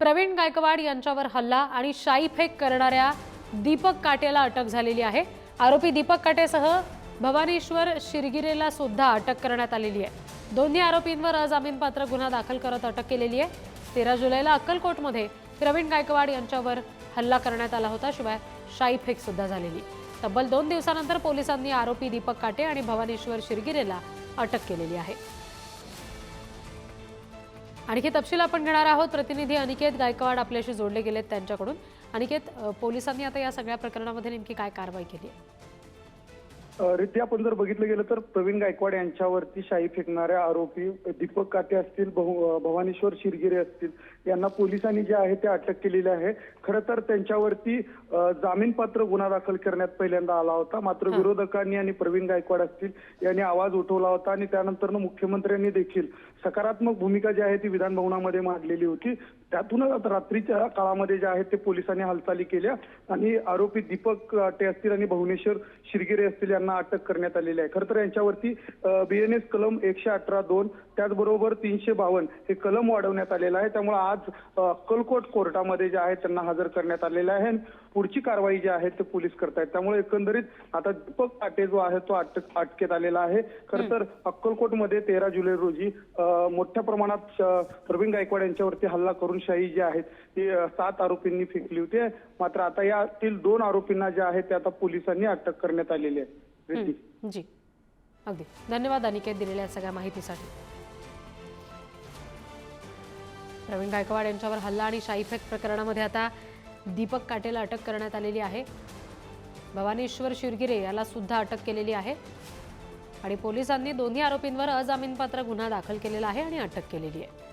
प्रवीण गायकवाड यांच्यावर हल्ला आणि शाईफेक करणाऱ्या दीपक काटेला अटक झालेली आहे. आरोपी दीपक काटेसह भवानेश्वर शिरगिरेला सुद्धा अटक करण्यात आलेली आहे. दोन्ही आरोपींवर अजामीनपात्र गुन्हा दाखल करत अटक केलेली आहे. तेरा जुलैला अक्कलकोटमध्ये प्रवीण गायकवाड यांच्यावर हल्ला करण्यात आला होता. शिवाय शाईफेक सुद्धा झालेली. तब्बल दोन दिवसानंतर पोलिसांनी आरोपी दीपक काटे आणि भवानेश्वर शिरगिरेला अटक केलेली आहे. आणखी तपशील आपण घेणार आहोत. प्रतिनिधी अनिकेत गायकवाड आपल्याशी जोडले गेलेत त्यांच्याकडून. अनिकेत पोलिसांनी आता या सगळ्या प्रकरणामध्ये नेमकी काय कारवाई केली आहे? रिद्धी आपण जर बघितलं गेलं तर प्रवीण गायकवाड यांच्यावरती शाई फेकणाऱ्या आरोपी दीपक काटे असतील भवानीश्वर शिरगिरे असतील यांना पोलिसांनी जे आहे ते अटक केलेली आहे. खरं तर त्यांच्यावरती जामीनपात्र गुन्हा दाखल करण्यात पहिल्यांदा आला होता. मात्र विरोधकांनी आणि प्रवीण गायकवाड असतील यांनी आवाज उठवला होता आणि त्यानंतर मुख्यमंत्र्यांनी देखील सकारात्मक भूमिका जी आहे ती विधान भवनामध्ये मांडलेली होती. त्यातूनच आता रात्रीच्या काळामध्ये जे आहे ते पोलिसांनी हालचाली केल्या आणि आरोपी दीपक काटे असतील आणि भुवनेश्वर शिरगिरे असतील यांना अटक करण्यात आलेली आहे. खरं तर यांच्यावरती बीएनएस कलम एकशे अठरा दोन त्याचबरोबर तीनशे बावन्न हे कलम वाढवण्यात आलेलं आहे. त्यामुळे आज अक्कलकोट कोर्टामध्ये जे आहे त्यांना हजर करण्यात आलेलं आहे. पुढची कारवाई जी आहे ते पोलीस करतायत. त्यामुळे एकंदरीत आता दीपक काटे जो आहे तो अटक अटकेत आलेला आहे. खरं तर अक्कलकोटमध्ये तेरा जुलै रोजी मोठ्या प्रमाणात प्रवीण गायकवाड यांच्यावरती हल्ला करून शाही जी आहेत ती सात आरोपींनी फेकली होती. मात्र आता यातील दोन आरोपींना जे आहे ते आता पोलिसांनी अटक करण्यात आलेली आहे. जी. अगदी. धन्यवाद अनिकेत दिलेल्या सगळ्या माहितीसाठी. प्रवीण गायकवाड यांच्यावर हल्ला आणि शाईफेक प्रकरणामध्ये आता दीपक काटेला अटक करण्यात आलेली आहे. भवानीश्वर शिरगिरे याला सुद्धा अटक केलेली आहे. आणि पोलिसांनी दोन्ही आरोपींवर अजामीनपात्र गुन्हा दाखल केलेला आहे आणि अटक केलेली आहे.